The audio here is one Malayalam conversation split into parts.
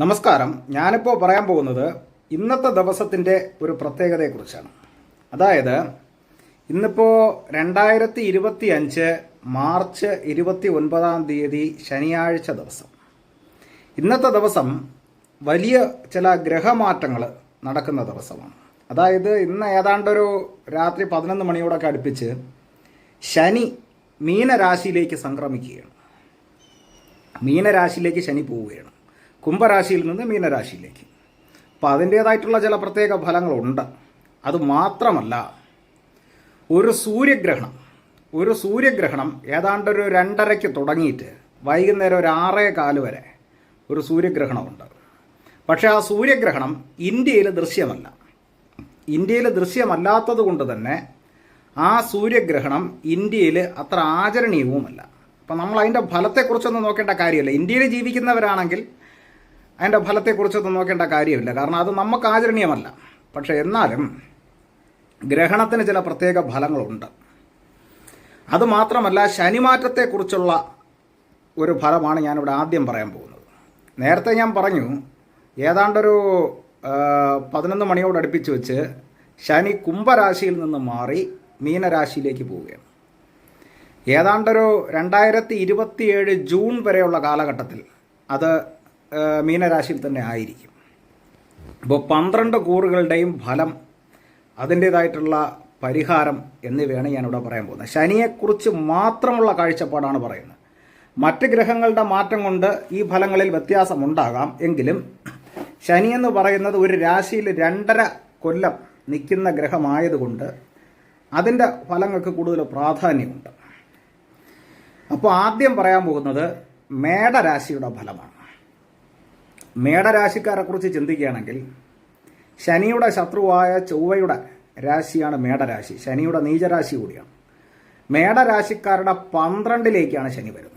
നമസ്കാരം. ഞാനിപ്പോൾ പറയാൻ പോകുന്നത് ഇന്നത്തെ ദിവസത്തിന്റെ ഒരു പ്രത്യേകതയെക്കുറിച്ചാണ്. അതായത് ഇന്നിപ്പോൾ രണ്ടായിരത്തി ഇരുപത്തി അഞ്ച് മാർച്ച് ഇരുപത്തി ഒൻപതാം തീയതി ശനിയാഴ്ച ദിവസം. ഇന്നത്തെ ദിവസം വലിയ ചില ഗ്രഹമാറ്റങ്ങൾ നടക്കുന്ന ദിവസമാണ്. അതായത് ഇന്ന് ഏതാണ്ടൊരു രാത്രി പതിനൊന്ന് മണിയോടൊക്കെ അടുപ്പിച്ച് ശനി മീനരാശിയിലേക്ക് സംക്രമിക്കുകയാണ്. മീനരാശിയിലേക്ക് ശനി പോവുകയാണ്. കുംഭരാശിയിൽ നിന്ന് മീനരാശിയിലേക്ക്. അപ്പോൾ അതിന്റേതായിട്ടുള്ള ചില പ്രത്യേക ഫലങ്ങളുണ്ട്. അത് മാത്രമല്ല ഒരു സൂര്യഗ്രഹണം ഒരു സൂര്യഗ്രഹണം ഏതാണ്ട് ഒരു രണ്ടരയ്ക്ക് തുടങ്ങിയിട്ട് വൈകുന്നേരം ഒരു ആറേ കാൽ വരെ ഒരു സൂര്യഗ്രഹണമുണ്ട്. പക്ഷേ ആ സൂര്യഗ്രഹണം ഇന്ത്യയിൽ ദൃശ്യമല്ല. ഇന്ത്യയിൽ ദൃശ്യമല്ലാത്തത് കൊണ്ട് തന്നെ ആ സൂര്യഗ്രഹണം ഇന്ത്യയിൽ അത്ര ആചരണീയവുമല്ല. അപ്പം നമ്മൾ അതിന്റെ ഫലത്തെക്കുറിച്ചൊന്നും നോക്കേണ്ട കാര്യമല്ല. ഇന്ത്യയിൽ ജീവിക്കുന്നവരാണെങ്കിൽ അതിന്റെ ഫലത്തെക്കുറിച്ചൊന്നും നോക്കേണ്ട കാര്യമില്ല. കാരണം അത് നമുക്ക് ആചരണീയമല്ല. പക്ഷേ എന്നാലും ഗ്രഹണത്തിന് ചില പ്രത്യേക ഫലങ്ങളുണ്ട്. അതുമാത്രമല്ല ശനിമാറ്റത്തെക്കുറിച്ചുള്ള ഒരു ഫലമാണ് ഞാനിവിടെ ആദ്യം പറയാൻ പോകുന്നത്. നേരത്തെ ഞാൻ പറഞ്ഞു ഏതാണ്ടൊരു പതിനൊന്ന് മണിയോട് അടുപ്പിച്ച് വെച്ച് ശനി കുംഭരാശിയിൽ നിന്ന് മാറി മീനരാശിയിലേക്ക് പോവുകയാണ്. ഏതാണ്ടൊരു രണ്ടായിരത്തി ഇരുപത്തിയേഴ് ജൂൺ വരെയുള്ള കാലഘട്ടത്തിൽ അത് മീനരാശിയിൽ തന്നെ ആയിരിക്കും. അപ്പോൾ പന്ത്രണ്ട് കൂറുകളുടെയും ഫലം അതിന്റേതായിട്ടുള്ള പരിഹാരം എന്നിവയാണ് ഞാനിവിടെ പറയാൻ പോകുന്നത്. ശനിയെക്കുറിച്ച് മാത്രമുള്ള കാഴ്ചപ്പാടാണ് പറയുന്നത്. മറ്റ് ഗ്രഹങ്ങളുടെ മാറ്റം കൊണ്ട് ഈ ഫലങ്ങളിൽ വ്യത്യാസമുണ്ടാകാം എങ്കിലും ശനി എന്ന് പറയുന്നത് ഒരു രാശിയിൽ രണ്ടര കൊല്ലം നിൽക്കുന്ന ഗ്രഹമായതുകൊണ്ട് അതിന്റെ ഫലങ്ങൾക്ക് കൂടുതൽ പ്രാധാന്യമുണ്ട്. അപ്പോൾ ആദ്യം പറയാൻ പോകുന്നത് മേടരാശിയുടെ ഫലമാണ്. മേടരാശിക്കാരെ കുറിച്ച് ചിന്തിക്കുകയാണെങ്കിൽ ശനിയുടെ ശത്രുവായ ചൊവ്വയുടെ രാശിയാണ് മേടരാശി. ശനിയുടെ നീചരാശി കൂടിയാണ്. മേടരാശിക്കാരുടെ പന്ത്രണ്ടിലേക്കാണ് ശനി വരുന്നത്.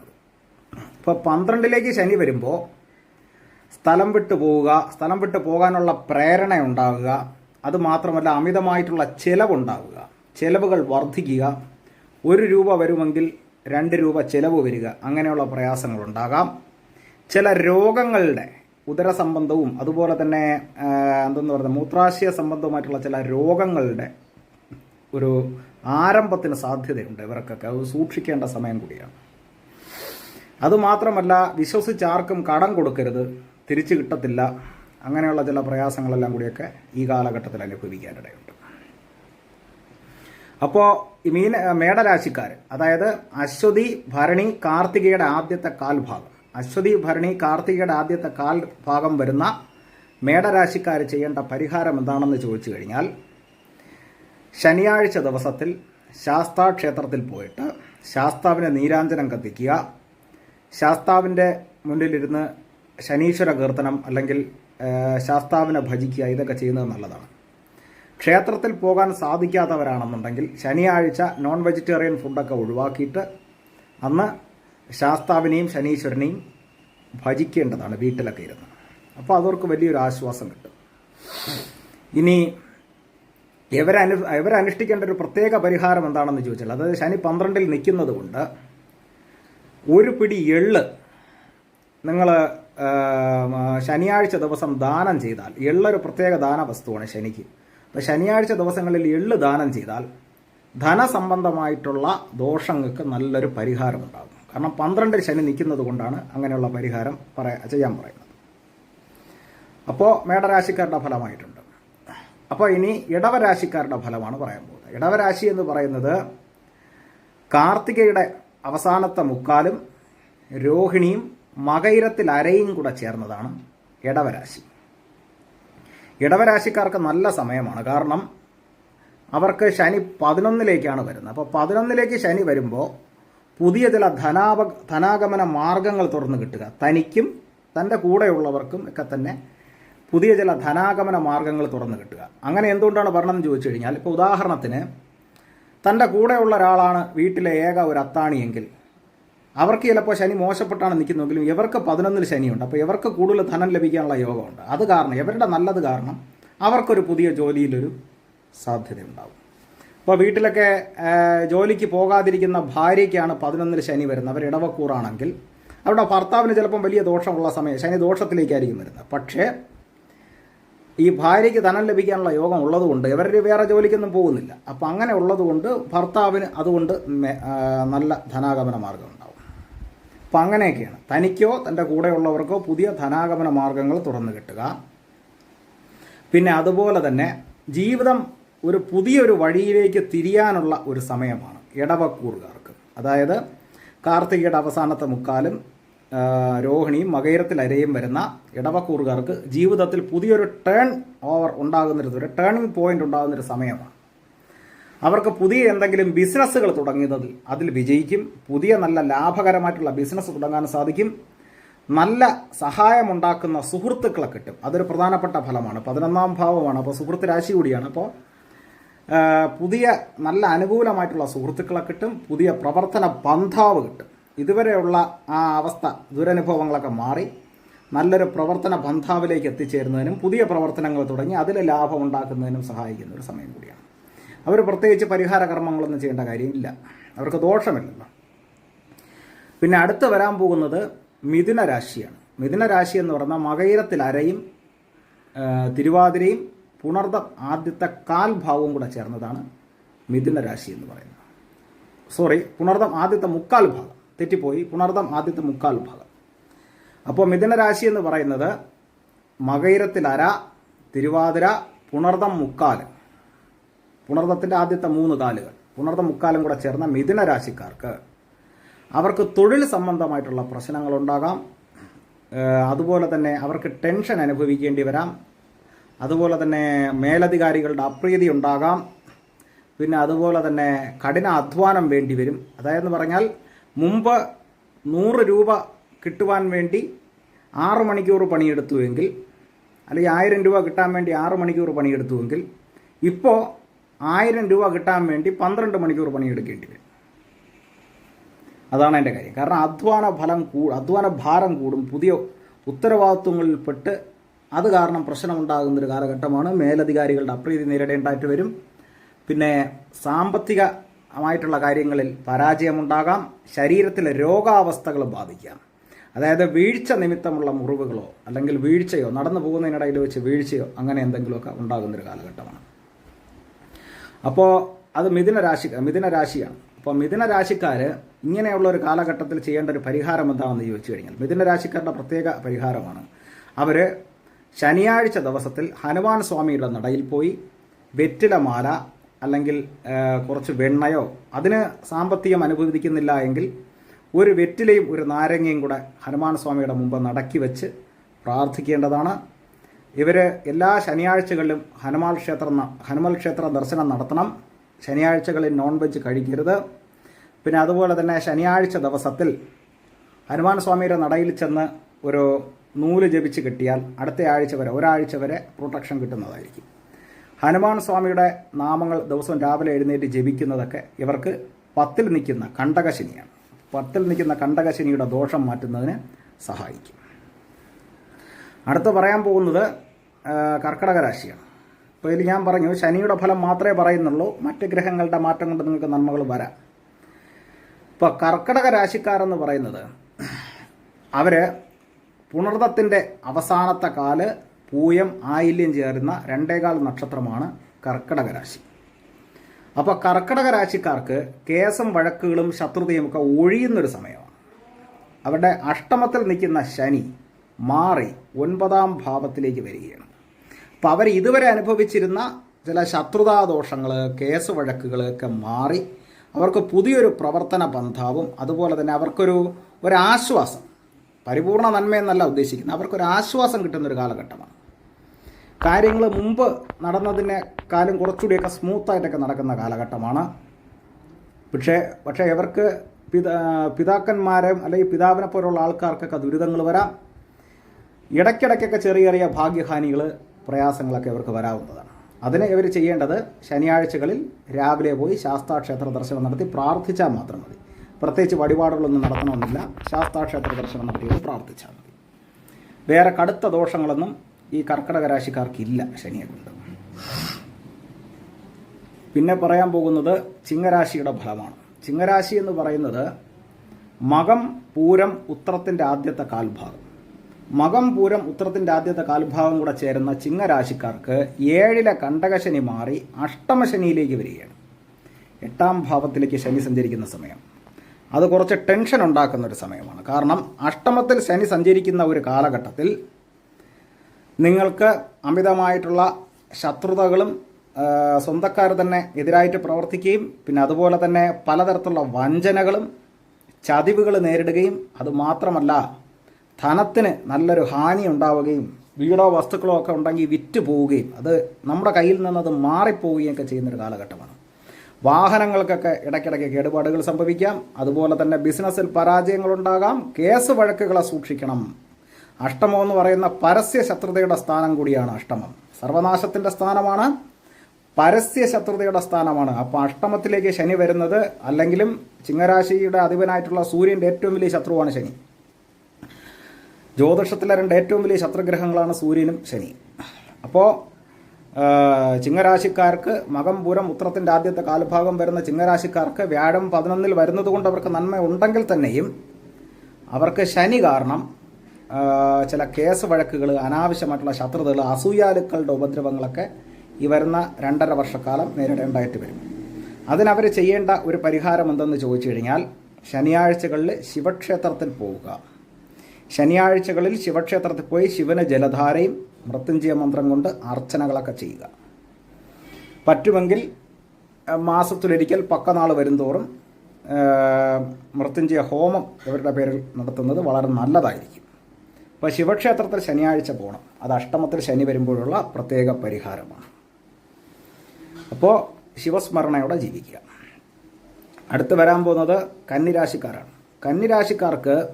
ഇപ്പോൾ പന്ത്രണ്ടിലേക്ക് ശനി വരുമ്പോൾ സ്ഥലം വിട്ടു പോവുക സ്ഥലം വിട്ടു പോകാനുള്ള പ്രേരണ ഉണ്ടാവുക അത് മാത്രമല്ല അമിതമായിട്ടുള്ള ചിലവുണ്ടാവുക. ചിലവുകൾ വർദ്ധിക്കുക. ഒരു രൂപ വരുമെങ്കിൽ രണ്ട് രൂപ ചിലവ് വരിക. അങ്ങനെയുള്ള പ്രയാസങ്ങളുണ്ടാകാം. ചില രോഗങ്ങളുടെ ഉദരസംബന്ധവും അതുപോലെ തന്നെ എന്തെന്ന് പറയുന്നത് മൂത്രാശയ സംബന്ധവുമായിട്ടുള്ള ചില രോഗങ്ങളുടെ ഒരു ആരംഭത്തിന് സാധ്യതയുണ്ട് ഇവർക്കൊക്കെ. അത് സൂക്ഷിക്കേണ്ട സമയം കൂടിയാണ്. അതുമാത്രമല്ല വിശ്വസിച്ചാർക്കും കടം കൊടുക്കരുത് തിരിച്ചു കിട്ടത്തില്ല അങ്ങനെയുള്ള ചില പ്രയാസങ്ങളെല്ലാം കൂടിയൊക്കെ ഈ കാലഘട്ടത്തിൽ അനുഭവിക്കാനിടയുണ്ട്. അപ്പോൾ മീന മേടരാശിക്കാർ അതായത് അശ്വതി ഭരണി കാർത്തികയുടെ ആദ്യത്തെ കാൽഭാഗം അശ്വതി ഭരണി കാർത്തികയുടെ ആദ്യത്തെ കാൽ ഭാഗം വരുന്ന മേടരാശിക്കാർ ചെയ്യേണ്ട പരിഹാരം എന്താണെന്ന് ചോദിച്ചു കഴിഞ്ഞാൽ ശനിയാഴ്ച ദിവസത്തിൽ ശാസ്താ ക്ഷേത്രത്തിൽ പോയിട്ട് ശാസ്താവിനെ നീരാഞ്ജനം കത്തിക്കുക ശാസ്താവിന്റെ മുന്നിലിരുന്ന് ശനീശ്വര കീർത്തനം അല്ലെങ്കിൽ ശാസ്താവിനെ ഭജിക്കുക ഇതൊക്കെ ചെയ്യുന്നത് നല്ലതാണ്. ക്ഷേത്രത്തിൽ പോകാൻ സാധിക്കാത്തവരാണെന്നുണ്ടെങ്കിൽ ശനിയാഴ്ച നോൺ വെജിറ്റേറിയൻ ഫുഡൊക്കെ ഒഴിവാക്കിയിട്ട് അന്ന് ശാസ്താവിനെയും ശനീശ്വരനെയും ഭജിക്കേണ്ടതാണ് വീട്ടിലൊക്കെ ഇരുന്ന്. അപ്പോൾ അതവർക്ക് വലിയൊരു ആശ്വാസം കിട്ടും. ഇനി ഇവരനു ഇവരനുഷ്ഠിക്കേണ്ട ഒരു പ്രത്യേക പരിഹാരം എന്താണെന്ന് ചോദിച്ചാൽ അതായത് ശനി പന്ത്രണ്ടിൽ നിൽക്കുന്നത് കൊണ്ട് ഒരു പിടി എള്ള് നിങ്ങൾ ശനിയാഴ്ച ദിവസം ദാനം ചെയ്താൽ എള്ളൊരു പ്രത്യേക ദാന വസ്തുവാണ് ശനിക്ക്. അപ്പോൾ ശനിയാഴ്ച ദിവസങ്ങളിൽ എള്ള് ദാനം ചെയ്താൽ ധനസംബന്ധമായിട്ടുള്ള ദോഷങ്ങൾക്ക് നല്ലൊരു പരിഹാരം ഉണ്ടാകും കാരണം പന്ത്രണ്ടിൽ ശനി നിൽക്കുന്നത് കൊണ്ടാണ് അങ്ങനെയുള്ള പരിഹാരം പറയാ ചെയ്യാൻ പറയുന്നത്. അപ്പോൾ മേടരാശിക്കാരുടെ ഫലമായിട്ടുണ്ട്. അപ്പോൾ ഇനി ഇടവരാശിക്കാരുടെ ഫലമാണ് പറയാൻ പോകുന്നത്. ഇടവരാശി എന്ന് പറയുന്നത് കാർത്തികയുടെ അവസാനത്തെ മുക്കാലും രോഹിണിയും മകയിരത്തിൽ അരയും കൂടെ ചേർന്നതാണ് ഇടവരാശി. ഇടവരാശിക്കാർക്ക് നല്ല സമയമാണ്. കാരണം അവർക്ക് ശനി പതിനൊന്നിലേക്കാണ് വരുന്നത്. അപ്പോൾ പതിനൊന്നിലേക്ക് ശനി വരുമ്പോൾ പുതിയ ചില ധനാപ ധനാഗമന മാർഗങ്ങൾ തുറന്നു കിട്ടുക. തനിക്കും തന്റെ കൂടെയുള്ളവർക്കും ഒക്കെ തന്നെ പുതിയ ചില ധനാഗമന മാർഗങ്ങൾ തുറന്നു കിട്ടുക. അങ്ങനെ എന്തുകൊണ്ടാണ് പറഞ്ഞതെന്ന് ചോദിച്ചു കഴിഞ്ഞാൽ ഇപ്പോൾ ഉദാഹരണത്തിന് തന്റെ കൂടെയുള്ള ഒരാളാണ് വീട്ടിലെ ഏക ഒരു അത്താണിയെങ്കിൽ അവർക്ക് ചിലപ്പോൾ ശനി മോശപ്പെട്ടാണ് നിൽക്കുന്നതെങ്കിലും ഇവർക്ക് പതിനൊന്നിൽ ശനിയുണ്ട്. അപ്പോൾ ഇവർക്ക് കൂടുതൽ ധനം ലഭിക്കാനുള്ള യോഗമുണ്ട്. അത് കാരണം ഇവരുടെ നല്ലത് കാരണം അവർക്കൊരു പുതിയ ജോലിയിലൊരു സാധ്യതയുണ്ടാവും. ഇപ്പോൾ വീട്ടിലൊക്കെ ജോലിക്ക് പോകാതിരിക്കുന്ന ഭാര്യയ്ക്കാണ് പതിനൊന്നിൽ ശനി വരുന്നത്. അവർ ഇടവക്കൂറാണെങ്കിൽ അവിടെ ഭർത്താവിന് ചിലപ്പം വലിയ ദോഷമുള്ള സമയം ശനി ദോഷത്തിലേക്കായിരിക്കും വരുന്നത്. പക്ഷേ ഈ ഭാര്യയ്ക്ക് ധനം ലഭിക്കാനുള്ള യോഗം ഉള്ളതുകൊണ്ട് ഇവർ വേറെ ജോലിക്കൊന്നും പോകുന്നില്ല. അപ്പം അങ്ങനെ ഉള്ളതുകൊണ്ട് ഭർത്താവിന് അതുകൊണ്ട് നല്ല ധനാഗമന മാർഗം ഉണ്ടാവും. അപ്പം അങ്ങനെയൊക്കെയാണ്. തനിക്കോ തന്റെ കൂടെയുള്ളവർക്കോ പുതിയ ധനാഗമന മാർഗങ്ങൾ തുറന്നു കിട്ടുക. പിന്നെ അതുപോലെ തന്നെ ജീവിതം ഒരു പുതിയൊരു വഴിയിലേക്ക് തിരിയാനുള്ള ഒരു സമയമാണ് ഇടവക്കൂറുകാർക്ക് അതായത് കാർത്തികയുടെ അവസാനത്തെ മുക്കാലും രോഹിണിയും മകയിരത്തിൽ അരയും വരുന്ന ഇടവക്കൂറുകാർക്ക് ജീവിതത്തിൽ പുതിയൊരു ടേൺ ഓവർ ഉണ്ടാകുന്നൊരു ഒരു ടേണിംഗ് പോയിന്റ് ഉണ്ടാകുന്നൊരു സമയമാണ്. അവർക്ക് പുതിയ എന്തെങ്കിലും ബിസിനസ്സുകൾ തുടങ്ങിയതിൽ അതിൽ വിജയിക്കും. പുതിയ നല്ല ലാഭകരമായിട്ടുള്ള ബിസിനസ് തുടങ്ങാൻ സാധിക്കും. നല്ല സഹായമുണ്ടാക്കുന്ന സുഹൃത്തുക്കളെ കിട്ടും. അതൊരു പ്രധാനപ്പെട്ട ഫലമാണ്. പതിനൊന്നാം ഭാവമാണ്. അപ്പോൾ സുഹൃത്ത് രാശി കൂടിയാണ്. അപ്പോൾ പുതിയ നല്ല അനുകൂലമായിട്ടുള്ള സുഹൃത്തുക്കളെ കിട്ടും പുതിയ പ്രവർത്തന ബന്ധാവ് കിട്ടും. ഇതുവരെയുള്ള ആ അവസ്ഥ ദുരനുഭവങ്ങളൊക്കെ മാറി നല്ലൊരു പ്രവർത്തന ബന്ധാവിലേക്ക് എത്തിച്ചേരുന്നതിനും പുതിയ പ്രവർത്തനങ്ങൾ തുടങ്ങി അതിൽ ലാഭം ഉണ്ടാക്കുന്നതിനും സഹായിക്കുന്ന ഒരു സമയം കൂടിയാണ്. അവർ പ്രത്യേകിച്ച് പരിഹാര കർമ്മങ്ങളൊന്നും ചെയ്യേണ്ട കാര്യമില്ല. അവർക്ക് ദോഷമില്ലല്ലോ. പിന്നെ അടുത്ത് വരാൻ പോകുന്നത് മിഥുന രാശിയാണ് മിഥുന രാശി എന്ന് പറഞ്ഞാൽ മകയിരത്തിൽ അരയും തിരുവാതിരയും പുണർദം ആദ്യത്തെ കാൽ ഭാവവും കൂടെ ചേർന്നതാണ് മിഥുന രാശി എന്ന് പറയുന്നത്. സോറി പുണർദം ആദ്യത്തെ മുക്കാൽ ഭാഗം തെറ്റിപ്പോയി. പുണർദം ആദ്യത്തെ മുക്കാൽ ഭാഗം അപ്പോൾ മിഥുന രാശി എന്ന് പറയുന്നത് മകയിരത്തിൽ തിരുവാതിര പുണർദം മുക്കാൽ പുണർദത്തിന്റെ ആദ്യത്തെ മൂന്ന് കാലുകൾ. പുണർദം മുക്കാലും കൂടെ ചേർന്ന മിഥുന രാശിക്കാർക്ക് അവർക്ക് തൊഴിൽ സംബന്ധമായിട്ടുള്ള പ്രശ്നങ്ങളുണ്ടാകാം. അതുപോലെ തന്നെ അവർക്ക് ടെൻഷൻ അനുഭവിക്കേണ്ടി വരാം. അതുപോലെ തന്നെ മേലധികാരികളുടെ അപ്രീതി ഉണ്ടാകാം. പിന്നെ അതുപോലെ തന്നെ കഠിന അധ്വാനം വേണ്ടി വരും. അതായത് പറഞ്ഞാൽ മുമ്പ് നൂറ് രൂപ കിട്ടുവാൻ വേണ്ടി ആറ് മണിക്കൂർ പണിയെടുത്തുവെങ്കിൽ അല്ലെങ്കിൽ ആയിരം രൂപ കിട്ടാൻ വേണ്ടി ആറ് മണിക്കൂർ പണിയെടുത്തുവെങ്കിൽ ഇപ്പോൾ ആയിരം രൂപ കിട്ടാൻ വേണ്ടി പന്ത്രണ്ട് മണിക്കൂർ പണിയെടുക്കേണ്ടി വരും. അതാണ് എന്റെ കാര്യം. കാരണം അധ്വാന ഫലം കൂ അധ്വാന ഭാരം കൂടും. പുതിയ ഉത്തരവാദിത്വങ്ങളിൽപ്പെട്ട് അത് കാരണം പ്രശ്നമുണ്ടാകുന്നൊരു കാലഘട്ടമാണ്. മേലധികാരികളുടെ അപ്രീതി നേരിടേണ്ടതായിട്ട് വരും. പിന്നെ സാമ്പത്തികമായിട്ടുള്ള കാര്യങ്ങളിൽ പരാജയമുണ്ടാകാം. ശരീരത്തിലെ രോഗാവസ്ഥകൾ ബാധിക്കാം. അതായത് വീഴ്ച നിമിത്തമുള്ള മുറിവുകളോ അല്ലെങ്കിൽ വീഴ്ചയോ നടന്നു പോകുന്നതിനിടയിൽ വെച്ച് വീഴ്ചയോ അങ്ങനെ എന്തെങ്കിലുമൊക്കെ ഉണ്ടാകുന്നൊരു കാലഘട്ടമാണ്. അപ്പോൾ അത് മിഥുന രാശി മിഥുന രാശിയാണ്. അപ്പോൾ മിഥുന രാശിക്കാർ ഇങ്ങനെയുള്ള ഒരു കാലഘട്ടത്തിൽ ചെയ്യേണ്ട ഒരു പരിഹാരം എന്താണെന്ന് ചോദിച്ചു കഴിഞ്ഞാൽ മിഥുന രാശിക്കാരുടെ പ്രത്യേക പരിഹാരമാണ്. അവർ ശനിയാഴ്ച ദിവസത്തിൽ ഹനുമാൻ സ്വാമിയുടെ നടയിൽ പോയി വെറ്റിലമാല അല്ലെങ്കിൽ കുറച്ച് വെണ്ണയോ അതിന് സാമ്പത്തികം അനുവദിക്കുന്നില്ല എങ്കിൽ ഒരു വെറ്റിലയും ഒരു നാരങ്ങയും കൂടെ ഹനുമാൻ സ്വാമിയുടെ മുമ്പ് നടക്കി വെച്ച് പ്രാർത്ഥിക്കേണ്ടതാണ്. ഇവർ എല്ലാ ശനിയാഴ്ചകളിലും ഹനുമാൻ ക്ഷേത്ര ഹനുമാൻ ക്ഷേത്ര ദർശനം നടത്തണം. ശനിയാഴ്ചകളിൽ നോൺ വെജ് കഴിക്കരുത്. പിന്നെ അതുപോലെ തന്നെ ശനിയാഴ്ച ദിവസത്തിൽ ഹനുമാൻ സ്വാമിയുടെ നടയിൽ ചെന്ന് ഒരു നൂൽ ജപിച്ച് കിട്ടിയാൽ അടുത്ത ആഴ്ച വരെ ഒരാഴ്ച വരെ പ്രൊട്ടക്ഷൻ കിട്ടുന്നതായിരിക്കും. ഹനുമാൻ സ്വാമിയുടെ നാമങ്ങൾ ദിവസവും രാവിലെ എഴുന്നേറ്റ് ജപിക്കുന്നതൊക്കെ ഇവർക്ക് പത്തിൽ നിൽക്കുന്ന കണ്ടകശനിയാണ്. പത്തിൽ നിൽക്കുന്ന കണ്ടകശനിയുടെ ദോഷം മാറ്റുന്നതിന് സഹായിക്കും. അടുത്ത് പറയാൻ പോകുന്നത് കർക്കടക രാശിയാണ്. ഇപ്പോൾ ഇതിൽ ഞാൻ പറഞ്ഞു ശനിയുടെ ഫലം മാത്രമേ പറയുന്നുള്ളൂ മറ്റ് ഗ്രഹങ്ങളുടെ മാറ്റം കൊണ്ട് നിങ്ങൾക്ക് നന്മകൾ വരാം. ഇപ്പോൾ കർക്കടക രാശിക്കാരെന്ന് പറയുന്നത് അവർ പുണർദത്തിന്റെ അവസാനത്തെ കാൽ പൂയം ആയില്യം ചേരുന്ന രണ്ടേകാൽ നക്ഷത്രമാണ് കർക്കടക രാശി. അപ്പോൾ കർക്കടക രാശിക്കാർക്ക് കേസും വഴക്കുകളും ശത്രുതയും ഒക്കെ ഒഴിയുന്നൊരു സമയമാണ്. അവരുടെ അഷ്ടമത്തിൽ നിൽക്കുന്ന ശനി മാറി ഒൻപതാം ഭാവത്തിലേക്ക് വരികയാണ്. അപ്പോൾ അവർ ഇതുവരെ അനുഭവിച്ചിരുന്ന ചില ശത്രുതാദോഷങ്ങൾ കേസ് വഴക്കുകളൊക്കെ മാറി അവർക്ക് പുതിയൊരു പ്രവർത്തന ബന്ധാവും അതുപോലെ തന്നെ അവർക്കൊരു ഒരാശ്വാസം പരിപൂർണ നന്മയെന്നല്ല ഉദ്ദേശിക്കുന്നത്. അവർക്കൊരു ആശ്വാസം കിട്ടുന്നൊരു കാലഘട്ടമാണ്. കാര്യങ്ങൾ മുമ്പ് നടന്നതിനേക്കാളും കുറച്ചുകൂടിയൊക്കെ സ്മൂത്തായിട്ടൊക്കെ നടക്കുന്ന കാലഘട്ടമാണ്. പക്ഷേ പക്ഷേ ഇവർക്ക് പിതാ പിതാക്കന്മാരെ അല്ലെങ്കിൽ പിതാവിനെ പോലുള്ള ആൾക്കാർക്കൊക്കെ ദുരിതങ്ങൾ വരാം. ഇടയ്ക്കിടയ്ക്കൊക്കെ ചെറിയ ചെറിയ ഭാഗ്യഹാനികൾ പ്രയാസങ്ങളൊക്കെ ഇവർക്ക് വരാവുന്നതാണ്. അതിന് ഇവർ ചെയ്യേണ്ടത് ശനിയാഴ്ചകളിൽ രാവിലെ പോയി ശാസ്താക്ഷേത്ര ദർശനം നടത്തി പ്രാർത്ഥിച്ചാൽ മാത്രം മതി. പ്രത്യേകിച്ച് വഴിപാടുകളൊന്നും നടത്തണമെന്നില്ല. ശാസ്താക്ഷേത്ര ദർശനം നടത്തിയത് പ്രാർത്ഥിച്ചാൽ മതി. വേറെ കടുത്ത ദോഷങ്ങളൊന്നും ഈ കർക്കിടക രാശിക്കാർക്കില്ല ശനിയെ കൊണ്ട് പിന്നെ പറയാൻ പോകുന്നത് ചിങ്ങരാശിയുടെ ഫലമാണ്. ചിങ്ങരാശി എന്ന് പറയുന്നത് മകം പൂരം ഉത്രത്തിന്റെ ആദ്യത്തെ കാൽഭാഗം. മകം പൂരം ഉത്രത്തിന്റെ ആദ്യത്തെ കാൽഭാഗം കൂടെ ചേരുന്ന ചിങ്ങരാശിക്കാർക്ക് ഏഴിലെ കണ്ടകശനി മാറി അഷ്ടമശനിയിലേക്ക് വരികയാണ്. എട്ടാം ഭാവത്തിലേക്ക് ശനി സഞ്ചരിക്കുന്ന സമയം. അത് കുറച്ച് ടെൻഷൻ ഉണ്ടാക്കുന്ന ഒരു സമയമാണ്. കാരണം അഷ്ടമത്തിൽ ശനി സഞ്ചരിക്കുന്ന ഒരു കാലഘട്ടത്തിൽ നിങ്ങൾക്ക് അമിതമായിട്ടുള്ള ശത്രുതകളും സ്വന്തക്കാർ തന്നെ എതിരായിട്ട് പ്രവർത്തിക്കുകയും പിന്നെ അതുപോലെ തന്നെ പലതരത്തിലുള്ള വഞ്ചനകളും ചതിവുകൾ നേരിടുകയും അതുമാത്രമല്ല ധനത്തിന് നല്ലൊരു ഹാനി ഉണ്ടാവുകയും വീടോ വസ്തുക്കളോ ഒക്കെ ഉണ്ടെങ്കിൽ വിറ്റ് പോവുകയും അത് നമ്മുടെ കയ്യിൽ നിന്നത് മാറിപ്പോവുകയും ഒക്കെ ചെയ്യുന്നൊരു കാലഘട്ടമാണ്. വാഹനങ്ങൾക്കൊക്കെ ഇടയ്ക്കിടയ്ക്ക് കേടുപാടുകൾ സംഭവിക്കാം. അതുപോലെ തന്നെ ബിസിനസ്സിൽ പരാജയങ്ങളുണ്ടാകാം. കേസ് വഴക്കുകളെ സൂക്ഷിക്കണം. അഷ്ടമം എന്ന് പറയുന്ന പരസ്യ ശത്രുതയുടെ സ്ഥാനം കൂടിയാണ് അഷ്ടമം. സർവനാശത്തിന്റെ സ്ഥാനമാണ്. പരസ്യ ശത്രുതയുടെ സ്ഥാനമാണ്. അപ്പോൾ അഷ്ടമത്തിലേക്ക് ശനി വരുന്നത് അല്ലെങ്കിലും ചിങ്ങരാശിയുടെ അധിപനായിട്ടുള്ള സൂര്യന്റെ ഏറ്റവും വലിയ ശത്രുവാണ് ശനി. ജ്യോതിഷത്തിലെ രണ്ട് ഏറ്റവും വലിയ ശത്രുഗ്രഹങ്ങളാണ് സൂര്യനും ശനി. അപ്പോൾ ചിങ്ങരാശിക്കാർക്ക് മകം ഉത്രത്തിന്റെ ആദ്യത്തെ കാലഭാഗം വരുന്ന ചിങ്ങരാശിക്കാർക്ക് വ്യാഴം പതിനൊന്നിൽ വരുന്നതുകൊണ്ട് അവർക്ക് നന്മ ഉണ്ടെങ്കിൽ തന്നെയും അവർക്ക് ശനി കാരണം ചില കേസ് വഴക്കുകൾ അനാവശ്യമായിട്ടുള്ള ശത്രുതകൾ അസൂയാലുക്കളുടെ ഉപദ്രവങ്ങളൊക്കെ ഈ വരുന്ന രണ്ടര വർഷക്കാലം നേരിടേണ്ടതായിട്ട് വരും. അതിനവർ ചെയ്യേണ്ട ഒരു പരിഹാരം എന്തെന്ന് ചോദിച്ചു കഴിഞ്ഞാൽ ശനിയാഴ്ചകളിൽ ശിവക്ഷേത്രത്തിൽ പോവുക. ശനിയാഴ്ചകളിൽ ശിവക്ഷേത്രത്തിൽ പോയി ശിവന് ജലധാരയും മൃത്യുഞ്ജയ മന്ത്രം കൊണ്ട് അർച്ചനകളൊക്കെ ചെയ്യുക. പറ്റുമെങ്കിൽ മാസത്തിലൊരിക്കൽ പക്കനാൾ വരുംതോറും തോറും മൃത്യുഞ്ജയ ഹോമം ഇവരുടെ പേരിൽ നടത്തുന്നത് വളരെ നല്ലതായിരിക്കും. അപ്പോൾ ശിവക്ഷേത്രത്തിൽ ശനിയാഴ്ച പോകണം അത് അഷ്ടമത്തിൽ ശനി വരുമ്പോഴുള്ള പ്രത്യേക പരിഹാരമാണ്. അപ്പോൾ ശിവസ്മരണയോടെ ജീവിക്കുക. അടുത്ത് വരാൻ പോകുന്നത് കന്നിരാശിക്കാരാണ്. കന്നിരാശിക്കാർക്ക്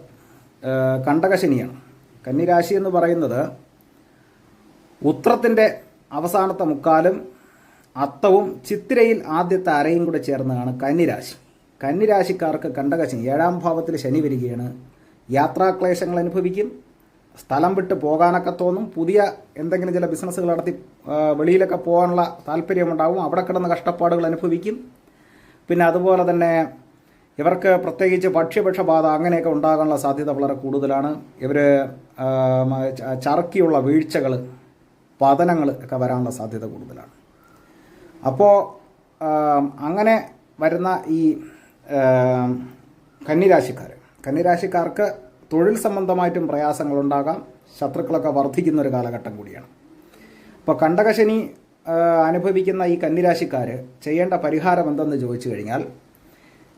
കണ്ടകശനിയാണ്. കന്നിരാശി എന്ന് പറയുന്നത് ഉത്രത്തിന്റെ അവസാനത്തെ മുക്കാലും അത്തവും ചിത്തിരയിൽ ആദ്യത്തെ അരയും കൂടെ ചേർന്നതാണ് കന്നിരാശി. കന്നിരാശിക്കാർക്ക് കണ്ടകശനി ഏഴാം ഭാവത്തിൽ ശനി വരികയാണ്. യാത്രാക്ലേശങ്ങൾ അനുഭവിക്കും. സ്ഥലം വിട്ട് പോകാനൊക്കെ തോന്നും. പുതിയ എന്തെങ്കിലും ചില ബിസിനസ്സുകൾ നടത്തി വെളിയിലൊക്കെ പോകാനുള്ള താല്പര്യമുണ്ടാവും. അവിടെ കിടന്ന് കഷ്ടപ്പാടുകൾ അനുഭവിക്കും. പിന്നെ അതുപോലെ തന്നെ ഇവർക്ക് പ്രത്യേകിച്ച് ഭക്ഷ്യപക്ഷബാധ അങ്ങനെയൊക്കെ ഉണ്ടാകാനുള്ള സാധ്യത വളരെ കൂടുതലാണ്. ഇവർ ചർക്കിയുള്ള വീഴ്ചകൾ പതനങ്ങൾ ഒക്കെ വരാനുള്ള സാധ്യത കൂടുതലാണ്. അപ്പോൾ അങ്ങനെ വരുന്ന ഈ കന്നിരാശിക്കാർ കന്നിരാശിക്കാർക്ക് തൊഴിൽ സംബന്ധമായിട്ടും പ്രയാസങ്ങളുണ്ടാകാം ശത്രുക്കളൊക്കെ വർദ്ധിക്കുന്ന ഒരു കാലഘട്ടം കൂടിയാണ്. അപ്പോൾ കണ്ടകശനി അനുഭവിക്കുന്ന ഈ കന്നിരാശിക്കാർ ചെയ്യേണ്ട പരിഹാരം എന്തെന്ന് ചോദിച്ചു കഴിഞ്ഞാൽ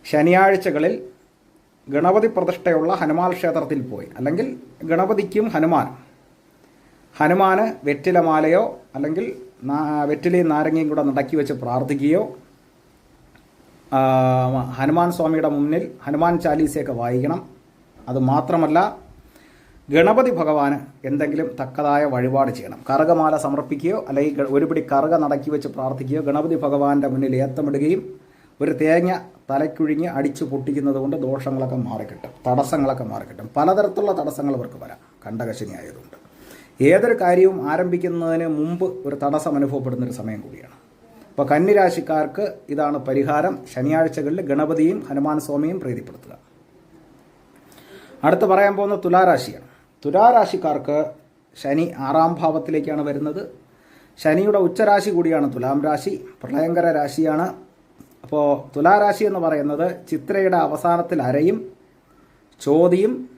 ശനിയാഴ്ചകളിൽ ഗണപതി പ്രതിഷ്ഠയുള്ള ഹനുമാൻ ക്ഷേത്രത്തിൽ പോയി. അല്ലെങ്കിൽ ഗണപതിക്കും ഹനുമാൻ ഹനുമാന് വെറ്റിലമാലയോ അല്ലെങ്കിൽ വെറ്റിലയും നാരങ്ങയും കൂടെ നടക്കി വെച്ച് പ്രാർത്ഥിക്കുകയോ ഹനുമാൻ സ്വാമിയുടെ മുന്നിൽ ഹനുമാൻ ചാലീസയൊക്കെ വായിക്കണം. അത് മാത്രമല്ല ഗണപതി ഭഗവാന് എന്തെങ്കിലും തക്കതായ വഴിപാട് ചെയ്യണം. കറുകമാല സമർപ്പിക്കുകയോ അല്ലെങ്കിൽ ഒരുപിടി ഒരു പിടി കറുക നടക്കി വെച്ച് പ്രാർത്ഥിക്കുകയോ ഗണപതി ഭഗവാന്റെ മുന്നിൽ ഏത്തമിടുകയും ഒരു തേങ്ങ തലക്കുഴിഞ്ഞ് അടിച്ചു പൊട്ടിക്കുന്നത് കൊണ്ട് ദോഷങ്ങളൊക്കെ മാറിക്കിട്ടും തടസ്സങ്ങളൊക്കെ മാറിക്കിട്ടും. പലതരത്തിലുള്ള തടസ്സങ്ങൾ ഇവർക്ക് വരാം. കണ്ടകശിനി ആയതുകൊണ്ട്. ഏതൊരു കാര്യവും ആരംഭിക്കുന്നതിന് മുമ്പ് ഒരു തടസ്സം അനുഭവപ്പെടുന്ന ഒരു സമയം കൂടിയാണ്. അപ്പോൾ കന്നിരാശിക്കാർക്ക് ഇതാണ് പരിഹാരം. ശനിയാഴ്ചകളിൽ ഗണപതിയും ഹനുമാൻ സ്വാമിയും പ്രീതിപ്പെടുത്തുക. അടുത്ത് പറയാൻ പോകുന്ന തുലാരാശിയാണ്. തുലാരാശിക്കാർക്ക് ശനി ആറാം ഭാവത്തിലേക്കാണ് വരുന്നത്. ശനിയുടെ ഉച്ചരാശി കൂടിയാണ് തുലാം രാശി. പ്രളയങ്കര രാശിയാണ്. അപ്പോൾ തുലാരാശി എന്ന് പറയുന്നത് ചിത്രയുടെ അവസാനത്തിൽ അരയും ചോതിയും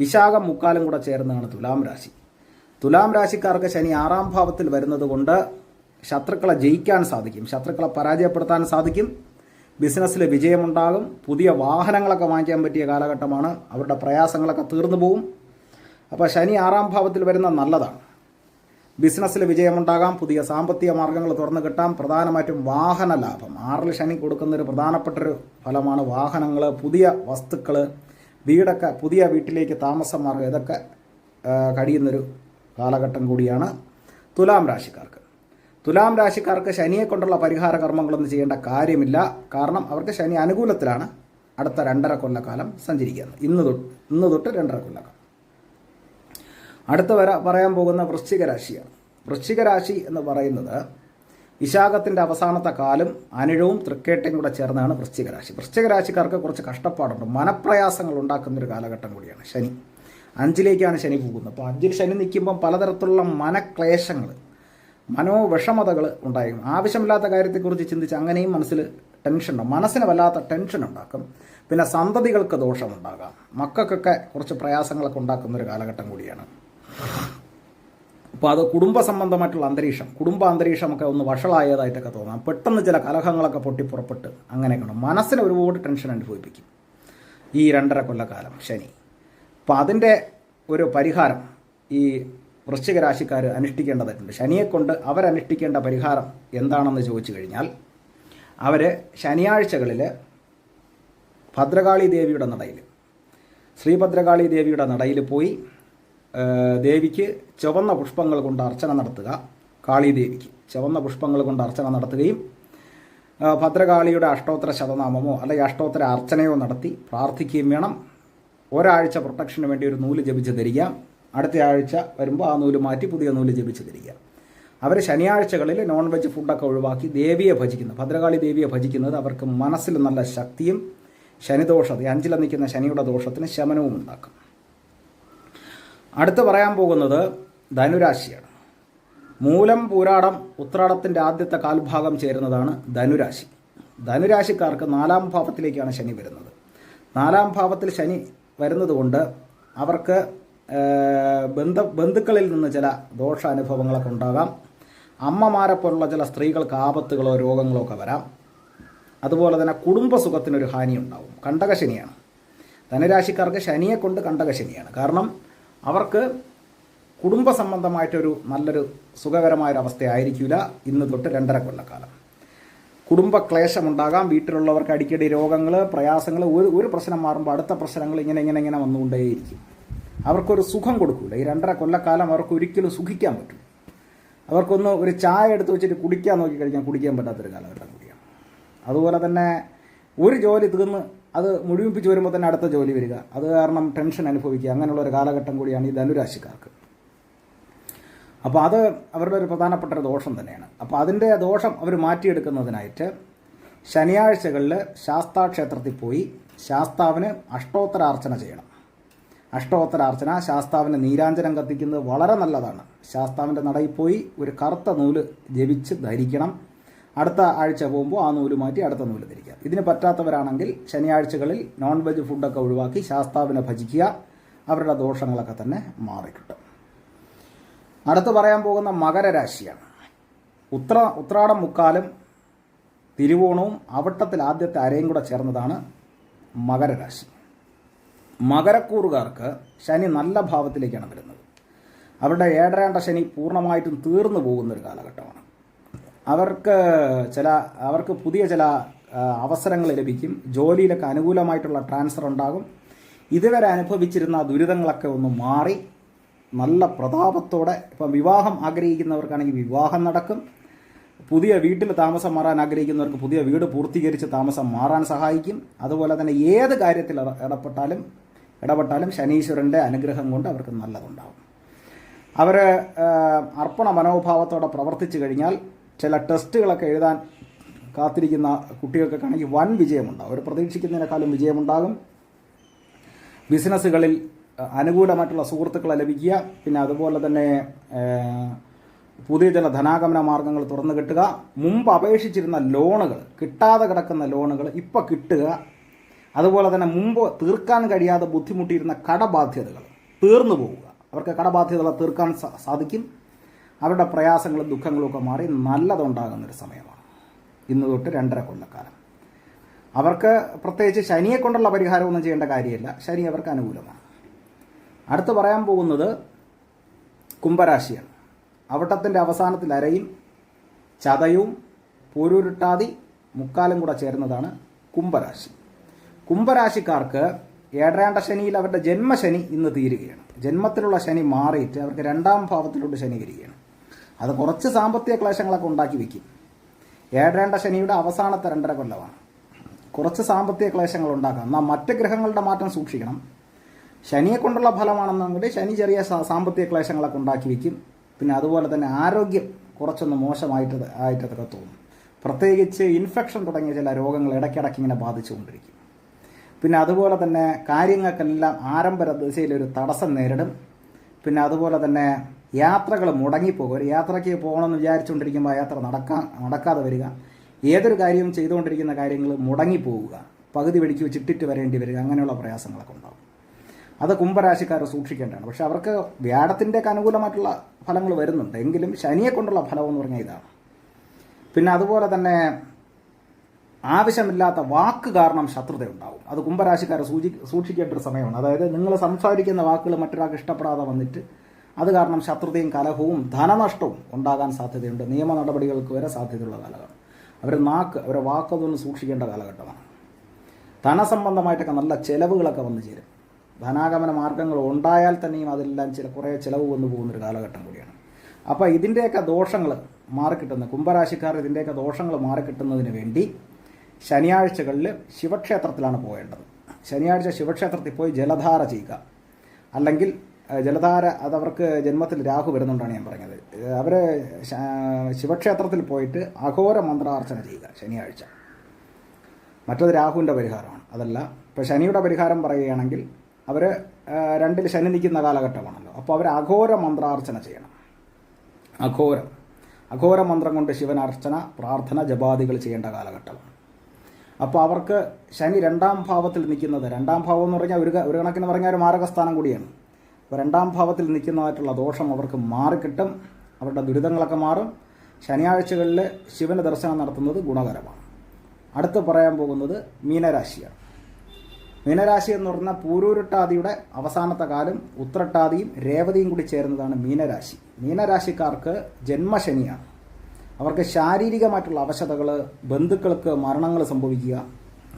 വിശാഖം മുക്കാലും കൂടെ ചേർന്നതാണ് തുലാം രാശി. തുലാം രാശിക്കാർക്ക് ശനി ആറാം ഭാവത്തിൽ വരുന്നത് കൊണ്ട് ശത്രുക്കളെ ജയിക്കാൻ സാധിക്കും. ശത്രുക്കളെ പരാജയപ്പെടുത്താൻ സാധിക്കും. ബിസിനസ്സിൽ വിജയമുണ്ടാകും. പുതിയ വാഹനങ്ങളൊക്കെ വാങ്ങിക്കാൻ പറ്റിയ കാലഘട്ടമാണ്. അവരുടെ പ്രയാസങ്ങളൊക്കെ തീർന്നു പോകും അപ്പോൾ ശനി ആറാം ഭാവത്തിൽ വരുന്ന നല്ലതാണ്. ബിസിനസ്സിൽ വിജയമുണ്ടാകാം. പുതിയ സാമ്പത്തിക മാർഗങ്ങൾ തുറന്നു കിട്ടാം. പ്രധാനമായിട്ടും വാഹന ലാഭം. ആറിൽ ശനി കൊടുക്കുന്ന ഒരു പ്രധാനപ്പെട്ടൊരു ഫലമാണ് വാഹനങ്ങൾ പുതിയ വസ്തുക്കൾ വീടൊക്കെ പുതിയ വീട്ടിലേക്ക് താമസം മാർഗം ഇതൊക്കെ കഴിയുന്നൊരു കാലഘട്ടം കൂടിയാണ് തുലാം രാശിക്കാർക്ക്. തുലാം രാശിക്കാർക്ക് ശനിയെ കൊണ്ടുള്ള പരിഹാര കർമ്മങ്ങളൊന്നും ചെയ്യേണ്ട കാര്യമില്ല. കാരണം അവർക്ക് ശനി അനുകൂലത്തിലാണ് അടുത്ത രണ്ടര കൊല്ലക്കാലം സഞ്ചരിക്കുന്നത്. ഇന്ന് തൊട്ട് ഇന്ന് തൊട്ട് രണ്ടര കൊല്ലക്കാലം. അടുത്ത വര പറയാൻ പോകുന്ന വൃശ്ചിക രാശിയാണ്. വൃശ്ചിക രാശി എന്ന് പറയുന്നത് വിശാഖത്തിന്റെ അവസാനത്തെ കാലം അനിഴവും തൃക്കേട്ടയും കൂടെ ചേർന്നാണ് വൃശ്ചിക രാശി. വൃശ്ചിക കുറച്ച് കഷ്ടപ്പാടുണ്ട്. മനപ്രയാസങ്ങൾ ഉണ്ടാക്കുന്ന ഒരു കാലഘട്ടം കൂടിയാണ് ശനി. അഞ്ചിലേക്കാണ് ശനി പോകുന്നത്. അപ്പോൾ അഞ്ചിൽ ശനി നിൽക്കുമ്പം പലതരത്തിലുള്ള മനക്ലേശങ്ങൾ മനോവിഷമതകൾ ഉണ്ടാകും ആവശ്യമില്ലാത്ത കാര്യത്തെക്കുറിച്ച് ചിന്തിച്ച് അങ്ങനെയും മനസ്സിൽ ടെൻഷൻ ഉണ്ടാകും മനസ്സിന് വല്ലാത്ത ടെൻഷൻ ഉണ്ടാക്കും. പിന്നെ സന്തതികൾക്ക് ദോഷമുണ്ടാകാം മക്കൾക്കൊക്കെ കുറച്ച് പ്രയാസങ്ങളൊക്കെ ഉണ്ടാക്കുന്ന ഒരു കാലഘട്ടം കൂടിയാണ്. അപ്പോൾ അത് കുടുംബ സംബന്ധമായിട്ടുള്ള അന്തരീക്ഷം കുടുംബ അന്തരീക്ഷമൊക്കെ ഒന്ന് വഷളായതായിട്ടൊക്കെ തോന്നാം. പെട്ടെന്ന് ചില കലഹങ്ങളൊക്കെ പൊട്ടിപ്പുറപ്പെട്ട് അങ്ങനെയൊക്കെ മനസ്സിന് ഒരുപാട് ടെൻഷൻ അനുഭവിപ്പിക്കും. ഈ രണ്ടര കൊല്ലക്കാലം ശനി. അപ്പോൾ അതിന്റെ ഒരു പരിഹാരം ഈ വൃശ്ചിക രാശിക്കാർ അനുഷ്ഠിക്കേണ്ടതായിട്ടുണ്ട്. ശനിയെക്കൊണ്ട് അവരനുഷ്ഠിക്കേണ്ട പരിഹാരം എന്താണെന്ന് ചോദിച്ചു കഴിഞ്ഞാൽ അവർ ശനിയാഴ്ചകളിൽ ഭദ്രകാളി ദേവിയുടെ നടയിൽ ശ്രീഭദ്രകാളി ദേവിയുടെ നടയിൽ പോയി ദേവിക്ക് ചുവന്ന പുഷ്പങ്ങൾ കൊണ്ട് അർച്ചന നടത്തുക കാളിദേവിക്ക് ചുവന്ന പുഷ്പങ്ങൾ കൊണ്ട് അർച്ചന നടത്തുകയും ഭദ്രകാളിയുടെ അഷ്ടോത്തര ശതനാമമോ അല്ലെങ്കിൽ അഷ്ടോത്തര അർച്ചനയോ നടത്തി പ്രാർത്ഥിക്കുകയും വേണം. ഒരാഴ്ച പ്രൊട്ടക്ഷന് വേണ്ടി ഒരു നൂൽ ജപിച്ച് ധരിക്കാം അടുത്ത ആഴ്ച വരുമ്പോൾ ആ നൂൽ മാറ്റി പുതിയ നൂൽ ജപിച്ച് ധരിക്കാം അവർ ശനിയാഴ്ചകളിൽ നോൺ വെജ് ഫുഡൊക്കെ ഒഴിവാക്കി ദേവിയെ ഭജിക്കുന്നു. ഭദ്രകാളി ദേവിയെ ഭജിക്കുന്നത് അവർക്ക് മനസ്സിൽ നല്ല ശക്തിയും ശനിദോഷത അഞ്ചിൽ നിൽക്കുന്ന ശനിയുടെ ദോഷത്തിന് ശമനവും ഉണ്ടാക്കും. അടുത്ത് പറയാൻ പോകുന്നത് ധനുരാശിയാണ്. മൂലം പൂരാടം ഉത്രാടത്തിന്റെ ആദ്യത്തെ കാൽഭാഗം ചേരുന്നതാണ് ധനുരാശി. ധനുരാശിക്കാർക്ക് നാലാം ഭാവത്തിലേക്കാണ് ശനി വരുന്നത്. നാലാം ഭാവത്തിൽ ശനി വരുന്നത് കൊണ്ട് അവർക്ക് ബന്ധ ബന്ധുക്കളിൽ നിന്ന് ചില ദോഷ അനുഭവങ്ങളൊക്കെ ഉണ്ടാകാം. അമ്മമാരെ പോലുള്ള ചില സ്ത്രീകൾക്ക് ആപത്തുകളോ രോഗങ്ങളോ ഒക്കെ വരാം. അതുപോലെ തന്നെ കുടുംബസുഖത്തിനൊരു ഹാനി ഉണ്ടാവും കണ്ടകശനിയാണ്. ധനുരാശിക്കാർക്ക് ശനിയെ കൊണ്ട് കണ്ടകശനിയാണ്. കാരണം അവർക്ക് കുടുംബ സംബന്ധമായിട്ടൊരു നല്ലൊരു സുഖകരമായൊരു അവസ്ഥയായിരിക്കില്ല ഇന്ന് തൊട്ട് രണ്ടര കൊല്ലക്കാലം. കുടുംബ ക്ലേശമുണ്ടാകാം വീട്ടിലുള്ളവർക്ക് അടിക്കടി രോഗങ്ങൾ പ്രയാസങ്ങൾ ഒരു ഒരു പ്രശ്നം മാറുമ്പോൾ അടുത്ത പ്രശ്നങ്ങൾ ഇങ്ങനെ ഇങ്ങനെ ഇങ്ങനെ വന്നുകൊണ്ടേയിരിക്കും. അവർക്കൊരു സുഖം കൊടുക്കില്ല ഈ രണ്ടര കൊല്ലക്കാലം അവർക്ക് ഒരിക്കലും സുഖിക്കാൻ പറ്റും അവർക്കൊന്ന് ഒരു ചായ എടുത്ത് വെച്ചിട്ട് കുടിക്കാൻ നോക്കി കഴിഞ്ഞാൽ കുടിക്കാൻ പറ്റാത്തൊരു കാലഘട്ടം കൂടിയാണ്. അതുപോലെ തന്നെ ഒരു ജോലി തീർന്ന് അത് മുഴുവിപ്പിച്ച് വരുമ്പോൾ തന്നെ അടുത്ത ജോലി വരിക. അത് കാരണം ടെൻഷൻ അനുഭവിക്കുക. അങ്ങനെയുള്ള ഒരു കാലഘട്ടം കൂടിയാണ് ഈ ധനുരാശിക്കാർക്ക്. അപ്പോൾ അത് അവരുടെ ഒരു പ്രധാനപ്പെട്ട ഒരു ദോഷം തന്നെയാണ്. അപ്പോൾ അതിന്റെ ദോഷം അവർ മാറ്റിയെടുക്കുന്നതിനായിട്ട് ശനിയാഴ്ചകളിൽ ശാസ്താക്ഷേത്രത്തിൽ പോയി ശാസ്താവിന് അഷ്ടോത്തരാർച്ചന ചെയ്യണം. അഷ്ടോത്തരാർച്ചന ശാസ്താവിന് നീരാഞ്ജനം കത്തിക്കുന്നത് വളരെ നല്ലതാണ്. ശാസ്താവിന്റെ നടയിൽ പോയി ഒരു കറുത്ത നൂൽ ജപിച്ച് ധരിക്കണം. അടുത്ത ആഴ്ച പോകുമ്പോൾ ആ നൂൽ മാറ്റി അടുത്ത നൂൽ ധരിക്കുക. ഇതിന് പറ്റാത്തവരാണെങ്കിൽ ശനിയാഴ്ചകളിൽ നോൺ വെജ് ഫുഡൊക്കെ ഒഴിവാക്കി ശാസ്താവിനെ ഭജിക്കുക. അവരുടെ ദോഷങ്ങളൊക്കെ തന്നെ മാറിക്കിട്ടും. അടുത്ത് പറയാൻ പോകുന്ന മകരരാശിയാണ്. ഉത്ര ഉത്രാടം മുക്കാലും തിരുവോണവും അവട്ടത്തിൽ ആദ്യത്തെ അരയും കൂടെ ചേർന്നതാണ് മകരരാശി. മകരക്കൂറുകാർക്ക് ശനി നല്ല ഭാവത്തിലേക്കാണ് വരുന്നത്. അവരുടെ ഏഴരേണ്ട ശനി പൂർണമായിട്ടും തീർന്നു പോകുന്ന ഒരു കാലഘട്ടമാണ്. അവർക്ക് ചില അവർക്ക് പുതിയ ചില അവസരങ്ങൾ ലഭിക്കും. ജോലിയിലൊക്കെ അനുകൂലമായിട്ടുള്ള ട്രാൻസ്ഫർ ഉണ്ടാകും. ഇതുവരെ അനുഭവിച്ചിരുന്ന ദുരിതങ്ങളൊക്കെ ഒന്ന് മാറി. നല്ല പ്രതാപത്തോടെ ഇപ്പം വിവാഹം ആഗ്രഹിക്കുന്നവർക്കാണെങ്കിൽ വിവാഹം നടക്കും. പുതിയ വീട്ടിൽ താമസം മാറാൻ ആഗ്രഹിക്കുന്നവർക്ക് പുതിയ വീട് പൂർത്തീകരിച്ച് താമസം മാറാൻ സഹായിക്കും. അതുപോലെ തന്നെ ഏത് കാര്യത്തിൽ ഇട- ഇടപെട്ടാലും ഇടപെട്ടാലും ശനീശ്വരന്റെ അനുഗ്രഹം കൊണ്ട് അവർക്ക് നല്ലതുണ്ടാവും. അവർ അർപ്പണ മനോഭാവത്തോടെ പ്രവർത്തിച്ചു കഴിഞ്ഞാൽ ചില ടെസ്റ്റുകളൊക്കെ എഴുതാൻ കാത്തിരിക്കുന്ന കുട്ടികൾക്കൊക്കെ ആണെങ്കിൽ വൻ വിജയമുണ്ടാകും അവർ പ്രതീക്ഷിക്കുന്നതിനേക്കാളും വിജയമുണ്ടാകും. ബിസിനസ്സുകളിൽ അനുകൂലമായിട്ടുള്ള സുഹൃത്തുക്കളെ ലഭിക്കുക. പിന്നെ അതുപോലെ തന്നെ പുതിയ ചില ധനാഗമന മാർഗങ്ങൾ തുറന്നു കിട്ടുക. മുമ്പ് അപേക്ഷിച്ചിരുന്ന ലോണുകൾ കിട്ടാതെ കിടക്കുന്ന ലോണുകൾ ഇപ്പോൾ കിട്ടുക. അതുപോലെ തന്നെ മുമ്പ് തീർക്കാൻ കഴിയാതെ ബുദ്ധിമുട്ടിയിരുന്ന കടബാധ്യതകൾ തീർന്നു പോവുക. അവർക്ക് കടബാധ്യതകൾ തീർക്കാൻ സാധിക്കും. അവരുടെ പ്രയാസങ്ങളും ദുഃഖങ്ങളും ഒക്കെ മാറി നല്ലതുണ്ടാകുന്നൊരു സമയമാണ്. ഇന്ന് തൊട്ട് രണ്ടര കൊല്ലക്കാലം. അവർക്ക് പ്രത്യേകിച്ച് ശനിയെ കൊണ്ടുള്ള പരിഹാരമൊന്നും ചെയ്യേണ്ട കാര്യമില്ല. ശനി അവർക്ക് അനുകൂലമാണ്. അടുത്ത് പറയാൻ പോകുന്നത് കുംഭരാശിയാണ്. അവട്ടത്തിന്റെ അവസാനത്തിൽ അരയും ചതയും പൂരുരുട്ടാതി മുക്കാലും കൂടെ ചേരുന്നതാണ് കുംഭരാശി. കുംഭരാശിക്കാർക്ക് ഏഴരാണ്ട ശനിയിൽ അവരുടെ ജന്മശനി ഇന്ന് തീരുകയാണ്. ജന്മത്തിലുള്ള ശനി മാറിയിട്ട് അവർക്ക് രണ്ടാം ഭാവത്തിലോട്ട് ശനി വരികയാണ് അത് കുറച്ച് സാമ്പത്തിക ക്ലേശങ്ങളൊക്കെ ഉണ്ടാക്കി വെക്കും ഏഴരാണ്ട ശനിയുടെ അവസാനത്തെ രണ്ടര കൊല്ലമാണ്. കുറച്ച് സാമ്പത്തിക ക്ലേശങ്ങൾ ഉണ്ടാക്കാം. എന്നാൽ മറ്റ് ഗ്രഹങ്ങളുടെ മാറ്റം സൂക്ഷിക്കണം. ശനിയെ കൊണ്ടുള്ള ഫലമാണെന്നെങ്കിൽ ശനി ചെറിയ സാമ്പത്തിക ക്ലേശങ്ങളൊക്കെ ഉണ്ടാക്കി വയ്ക്കും. പിന്നെ അതുപോലെ തന്നെ ആരോഗ്യം കുറച്ചൊന്ന് മോശമായിട്ട് ആയിട്ടൊക്കെ തോന്നും. പ്രത്യേകിച്ച് ഇൻഫെക്ഷൻ തുടങ്ങിയ ചില രോഗങ്ങൾ ഇടയ്ക്കിടയ്ക്ക് ഇങ്ങനെ ബാധിച്ചുകൊണ്ടിരിക്കും. പിന്നെ അതുപോലെ തന്നെ കാര്യങ്ങൾക്കെല്ലാം ആരംഭര ദിശയിൽ ഒരു തടസ്സം നേരിടും. പിന്നെ അതുപോലെ തന്നെ യാത്രകൾ മുടങ്ങിപ്പോകും. ഒരു യാത്രയ്ക്ക് പോകണമെന്ന് വിചാരിച്ചുകൊണ്ടിരിക്കുമ്പോൾ യാത്ര നടക്കാൻ നടക്കാതെ വരിക. ഏതൊരു കാര്യവും ചെയ്തുകൊണ്ടിരിക്കുന്ന കാര്യങ്ങൾ മുടങ്ങിപ്പോവുക പകുതി വെടിക്ക് ചിട്ടിട്ട് വരേണ്ടി വരിക. അങ്ങനെയുള്ള പ്രയാസങ്ങളൊക്കെ ഉണ്ടാകും. അത് കുംഭരാശിക്കാർ സൂക്ഷിക്കേണ്ടതാണ്. പക്ഷെ അവർക്ക് വ്യാഴത്തിന്റെയൊക്കെ അനുകൂലമായിട്ടുള്ള ഫലങ്ങൾ വരുന്നുണ്ട്. എങ്കിലും ശനിയെ കൊണ്ടുള്ള ഫലം എന്ന് പറഞ്ഞാൽ ഇതാണ്. പിന്നെ അതുപോലെ തന്നെ ആവശ്യമില്ലാത്ത വാക്ക് കാരണം ശത്രുത ഉണ്ടാവും. അത് കുംഭരാശിക്കാർ സൂചി സൂക്ഷിക്കേണ്ട ഒരു സമയമാണ്. അതായത് നിങ്ങൾ സംസാരിക്കുന്ന വാക്കുകൾ മറ്റൊരാൾക്ക് ഇഷ്ടപ്പെടാതെ വന്നിട്ട് അത് കാരണം ശത്രുതയും കലഹവും ധനനഷ്ടവും ഉണ്ടാകാൻ സാധ്യതയുണ്ട്. നിയമ നടപടികൾക്ക് വരെ സാധ്യതയുള്ള കാലഘട്ടം. അവർ നാക്ക് അവരെ വാക്കതൊന്ന് സൂക്ഷിക്കേണ്ട കാലഘട്ടമാണ്. ധനസംബന്ധമായിട്ടൊക്കെ നല്ല ചിലവുകളൊക്കെ വന്നു ചേരും. ധനാഗമന മാർഗങ്ങൾ ഉണ്ടായാൽ തന്നെയും അതെല്ലാം ചില കുറേ ചിലവ് വന്നു പോകുന്നൊരു കാലഘട്ടം കൂടിയാണ്. അപ്പോൾ ഇതിന്റെയൊക്കെ ദോഷങ്ങൾ മാറിക്കിട്ടുന്ന കുംഭരാശിക്കാർ ഇതിന്റെയൊക്കെ ദോഷങ്ങൾ മാറിക്കിട്ടുന്നതിന് വേണ്ടി ശനിയാഴ്ചകളിൽ ശിവക്ഷേത്രത്തിലാണ് പോകേണ്ടത്. ശനിയാഴ്ച ശിവക്ഷേത്രത്തിൽ പോയി ജലധാര ചെയ്യുക. അല്ലെങ്കിൽ ജലധാര ജലധാര അതവർക്ക് ജന്മത്തിൽ രാഹു വരുന്നുണ്ടാണ് ഞാൻ പറഞ്ഞത്. അവർ ശിവക്ഷേത്രത്തിൽ പോയിട്ട് അഘോര മന്ത്രാർച്ചന ചെയ്യുക ശനിയാഴ്ച. മറ്റത് രാഹുവിന്റെ പരിഹാരമാണ്. അതല്ല ഇപ്പോൾ ശനിയുടെ പരിഹാരം പറയുകയാണെങ്കിൽ അവർ രണ്ടിൽ ശനി നിൽക്കുന്ന കാലഘട്ടമാണല്ലോ. അപ്പോൾ അവർ അഘോര മന്ത്രാർച്ചന ചെയ്യണം. അഘോരം. അഘോര മന്ത്രം കൊണ്ട് ശിവനർച്ചന പ്രാർത്ഥന ജപാദികൾ ചെയ്യേണ്ട കാലഘട്ടമാണ്. അപ്പോൾ അവർക്ക് ശനി രണ്ടാം ഭാവത്തിൽ നിൽക്കുന്നത് രണ്ടാം ഭാവം എന്ന് പറഞ്ഞാൽ ഒരു ഒരു കണക്കിന് പറഞ്ഞാൽ ഒരു മാരകസ്ഥാനം കൂടിയാണ്. അപ്പോൾ രണ്ടാം ഭാവത്തിൽ നിൽക്കുന്നതായിട്ടുള്ള ദോഷം അവർക്ക് മാറിക്കിട്ടും അവരുടെ ദുരിതങ്ങളൊക്കെ മാറും. ശനിയാഴ്ചകളിൽ ശിവന് ദർശനം നടത്തുന്നത് ഗുണകരമാണ്. അടുത്ത് പറയാൻ പോകുന്നത് മീനരാശിയാണ്. മീനരാശി എന്ന് പറഞ്ഞാൽ പൂരൂരുട്ടാതിയുടെ അവസാനത്തെ കാലം ഉത്രട്ടാതിയും രേവതിയും കൂടി ചേരുന്നതാണ് മീനരാശി. മീനരാശിക്കാർക്ക് ജന്മശനിയാണ്. അവർക്ക് ശാരീരികമായിട്ടുള്ള അവശതകൾ ബന്ധുക്കൾക്ക് മരണങ്ങൾ സംഭവിക്കുക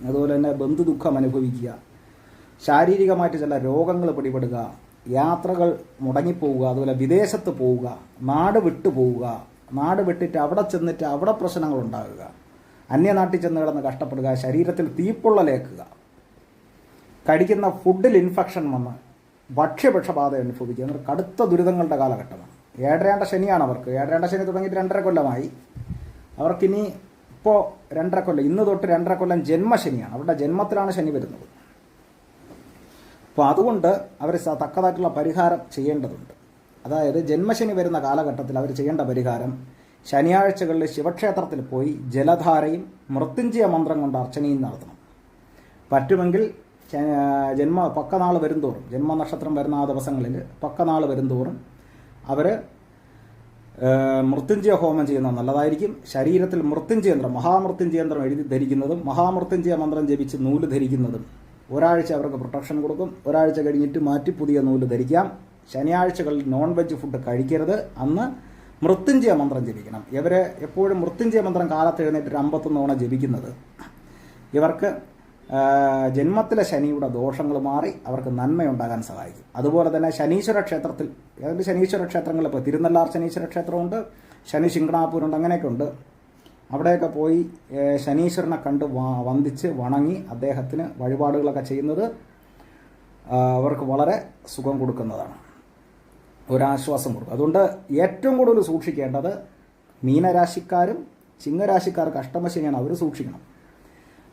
അതുപോലെ തന്നെ ബന്ധുദുഃഖം അനുഭവിക്കുക ശാരീരികമായിട്ട് ചില രോഗങ്ങൾ പിടിപെടുക യാത്രകൾ മുടങ്ങിപ്പോവുക അതുപോലെ വിദേശത്ത് പോവുക നാട് വിട്ടു പോവുക നാട് വിട്ടിട്ട് അവിടെ ചെന്നിട്ട് അവിടെ പ്രശ്നങ്ങൾ ഉണ്ടാകുക അന്യനാട്ടിൽ ചെന്ന് കിടന്ന് കഷ്ടപ്പെടുക ശരീരത്തിൽ തീപ്പൊള്ളലേക്കുക കഴിക്കുന്ന ഫുഡിൽ ഇൻഫെക്ഷൻ വന്ന് ഭക്ഷ്യപക്ഷബാധ അനുഭവിക്കുക. എന്നൊരു കടുത്ത ദുരിതങ്ങളുടെ കാലഘട്ടമാണ്. ഏഴരയാണ്ട ശനിയാണ് അവർക്ക്. ഏഴരയാണ്ട ശനി തുടങ്ങിയിട്ട് രണ്ടര കൊല്ലമായി. അവർക്കിനി ഇപ്പോൾ രണ്ടര കൊല്ലം ഇന്ന് തൊട്ട് രണ്ടര കൊല്ലം ജന്മശനിയാണ്. അവരുടെ ജന്മത്തിലാണ് ശനി വരുന്നത്. അപ്പോൾ അതുകൊണ്ട് അവർ തക്കതായിട്ടുള്ള പരിഹാരം ചെയ്യേണ്ടതുണ്ട്. അതായത് ജന്മശനി വരുന്ന കാലഘട്ടത്തിൽ അവർ ചെയ്യേണ്ട പരിഹാരം ശനിയാഴ്ചകളിൽ ശിവക്ഷേത്രത്തിൽ പോയി ജലധാരയും മൃത്യുഞ്ജയ മന്ത്രം കൊണ്ട് അർച്ചനയും നടത്തണം. പറ്റുമെങ്കിൽ ജന്മ പക്കനാൾ വരുംതോറും ജന്മനക്ഷത്രം വരുന്ന ആ ദിവസങ്ങളിൽ പക്കനാൾ വരുംതോറും അവർ മൃത്യുഞ്ജയ ഹോമം ചെയ്യുന്നത് നല്ലതായിരിക്കും. ശരീരത്തിൽ മൃത്യുഞ്ജയന്ത്രം മഹാമൃത്യുഞ്ജയന്ത്രം എഴുതി ധരിക്കുന്നതും മഹാമൃത്യുഞ്ജയ മന്ത്രം ജപിച്ച് നൂൽ ധരിക്കുന്നതും ഒരാഴ്ച അവർക്ക് പ്രൊട്ടക്ഷൻ കൊടുക്കും. ഒരാഴ്ച കഴിഞ്ഞിട്ട് മാറ്റി പുതിയ നൂൽ ധരിക്കാം. ശനിയാഴ്ചകളിൽ നോൺ വെജ് ഫുഡ് കഴിക്കരുത്. അന്ന് മൃത്യുഞ്ജയ മന്ത്രം ജപിക്കണം. ഇവരെ എപ്പോഴും മൃത്യുഞ്ജയ മന്ത്രം കാലത്ത് എഴുന്നേറ്റ് അമ്പത്തൊന്ന് തവണ ജപിക്കുന്നത്. ഇവർക്ക് ജന്മത്തിലെ ശനിയുടെ ദോഷങ്ങൾ മാറി അവർക്ക് നന്മയുണ്ടാകാൻ സഹായിക്കും. അതുപോലെ തന്നെ ശനീശ്വര ക്ഷേത്രത്തിൽ ഏതാണ്ട് ശനീശ്വര ക്ഷേത്രങ്ങളിൽ ഇപ്പോൾ തിരുനെല്ലാർ ശനീശ്വര ക്ഷേത്രമുണ്ട് ശനി ശിങ്കണാപൂരുണ്ട് അങ്ങനെയൊക്കെ ഉണ്ട് അവിടെയൊക്കെ പോയി ശനീശ്വരനെ കണ്ട് വന്ദിച്ച് വണങ്ങി അദ്ദേഹത്തിന് വഴിപാടുകളൊക്കെ ചെയ്യുന്നത് അവർക്ക് വളരെ സുഖം കൊടുക്കുന്നതാണ്. ഒരാശ്വാസം കൊടുക്കും. അതുകൊണ്ട് ഏറ്റവും കൂടുതൽ സൂക്ഷിക്കേണ്ടത് മീനരാശിക്കാരും ചിങ്ങരാശിക്കാർക്ക് അഷ്ടമശനിയാണ്. അവർ സൂക്ഷിക്കണം.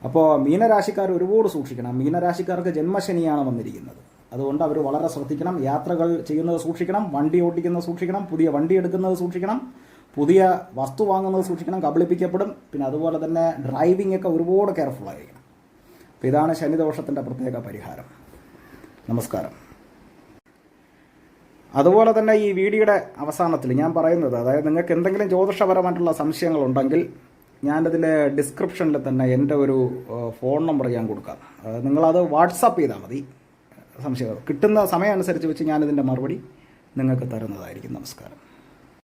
അപ്പോൾ മീനരാശിക്കാർ ഒരുപാട് സൂക്ഷിക്കണം. മീനരാശിക്കാർക്ക് ജന്മശനിയാണ് വന്നിരിക്കുന്നത്. അതുകൊണ്ട് അവർ വളരെ ശ്രദ്ധിക്കണം. യാത്രകൾ ചെയ്യുന്നത് സൂക്ഷിക്കണം. വണ്ടി ഓടിക്കുന്നത് സൂക്ഷിക്കണം. പുതിയ വണ്ടി എടുക്കുന്നത് സൂക്ഷിക്കണം. പുതിയ വസ്തു വാങ്ങുന്നത് സൂക്ഷിക്കണം. കബളിപ്പിക്കപ്പെടും. പിന്നെ അതുപോലെ തന്നെ ഡ്രൈവിംഗ് ഒക്കെ ഒരുപാട് കെയർഫുൾ ആയിരിക്കണം. അപ്പോൾ ഇതാണ് ശനിദോഷത്തിന്റെ പ്രത്യേക പരിഹാരം. നമസ്കാരം. അതുപോലെ തന്നെ ഈ വീഡിയോയുടെ അവസാനത്തിൽ ഞാൻ പറയുന്നത് അതായത് നിങ്ങൾക്ക് എന്തെങ്കിലും ജ്യോതിഷപരമായിട്ടുള്ള സംശയങ്ങളുണ്ടെങ്കിൽ ഞാനതിൽ ഡിസ്ക്രിപ്ഷനിൽ തന്നെ എന്റെ ഒരു ഫോൺ നമ്പർ ഞാൻ കൊടുക്കാം. നിങ്ങളത് വാട്സാപ്പ് ചെയ്താൽ മതി. സംശയം കിട്ടുന്ന സമയം അനുസരിച്ച് വെച്ച് ഞാനിതിന്റെ മറുപടി നിങ്ങൾക്ക് തരുന്നതായിരിക്കും. നമസ്കാരം.